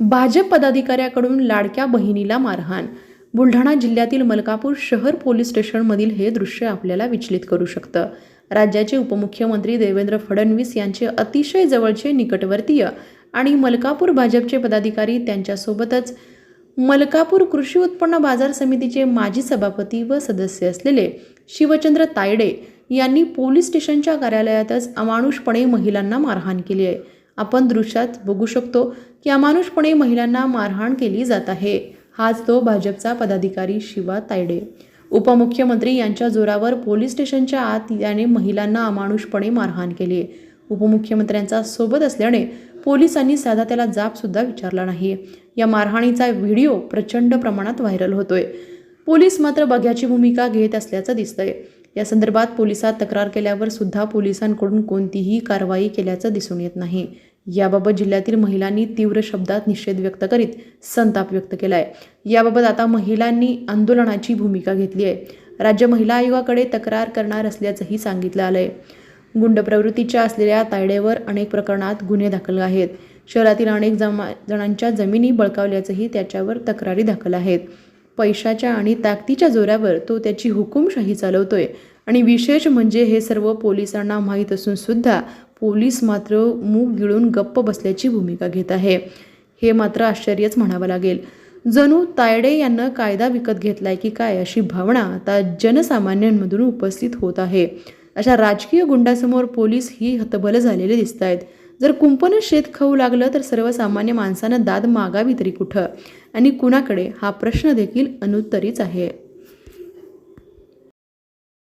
भाजप पदाधिकाऱ्याकडून लाडक्या बहिणीला मारहाण. बुलढाणा जिल्ह्यातील मलकापूर शहर पोलीस स्टेशनमधील हे दृश्य आपल्याला विचलित करू शकतं. राज्याचे उपमुख्यमंत्री देवेंद्र फडणवीस यांचे अतिशय जवळचे निकटवर्तीय आणि मलकापूर भाजपचे पदाधिकारी त्यांच्यासोबतच मलकापूर कृषी उत्पन्न बाजार समितीचे माजी सभापती व सदस्य असलेले शिवचंद्र तायडे यांनी पोलीस स्टेशनच्या कार्यालयातच अमानुषपणे महिलांना मारहाण केली आहे. आपण दृश्यात बघू शकतो की अमानुषपणे महिलांना मारहाण केली जात आहे. हाच तो भाजपचा पदाधिकारी शिवा तायडे. उपमुख्यमंत्री यांच्या जोरावर पोलीस स्टेशनच्या आत याने महिलांना अमानुषपणे मारहाण केली. आहे उपमुख्यमंत्र्यांचा सोबत असल्याने पोलिसांनी साधा त्याला जापसुद्धा विचारला नाही. या मारहाणीचा व्हिडिओ प्रचंड प्रमाणात व्हायरल होतोय. पोलीस मात्र बघ्याची भूमिका घेत असल्याचं दिसतंय. या संदर्भात पोलिसात तक्रार केल्यावर सुद्धा पोलिसांकडून कोणतीही कारवाई केल्याचं दिसून येत नाही. याबाबत जिल्ह्यातील महिलांनी तीव्र शब्दात निषेध व्यक्त करीत संताप व्यक्त केला आहे याबाबत आता महिलांनी आंदोलनाची भूमिका घेतली आहे. राज्य महिला आयोगाकडे तक्रार करणार असल्याचंही सांगितलं आलं आहे गुंड प्रवृत्तीच्या असलेल्या तायडेवर अनेक प्रकरणात गुन्हे दाखल आहेत. शहरातील अनेक जमा जणांच्या जमिनी बळकावल्याचंही त्याच्यावर तक्रारी दाखल आहेत. पैशाच्या आणि ताकदीच्या जोरावर तो त्याची हुकुमशाही चालवतोय. आणि विशेष म्हणजे हे सर्व पोलिसांना माहीत असून सुद्धा पोलीस मात्र मूग गिळून गप्प बसल्याची भूमिका घेत आहे. हे मात्र आश्चर्यच म्हणावं लागेल. जणू तायडे यांना कायदा विकत घेतलाय की काय अशी भावना आता जनसामान्यांमधून उपस्थित होत आहे. अशा राजकीय गुंडासमोर पोलीस ही हतबल झालेले दिसत आहेत जर कुंपणच शेत खाऊ लागलं तर सर्वसामान्य माणसानं दाद मागावी तरी कुठं? आणि कुणाकडे? हा प्रश्न देखील अनुत्तरीच आहे.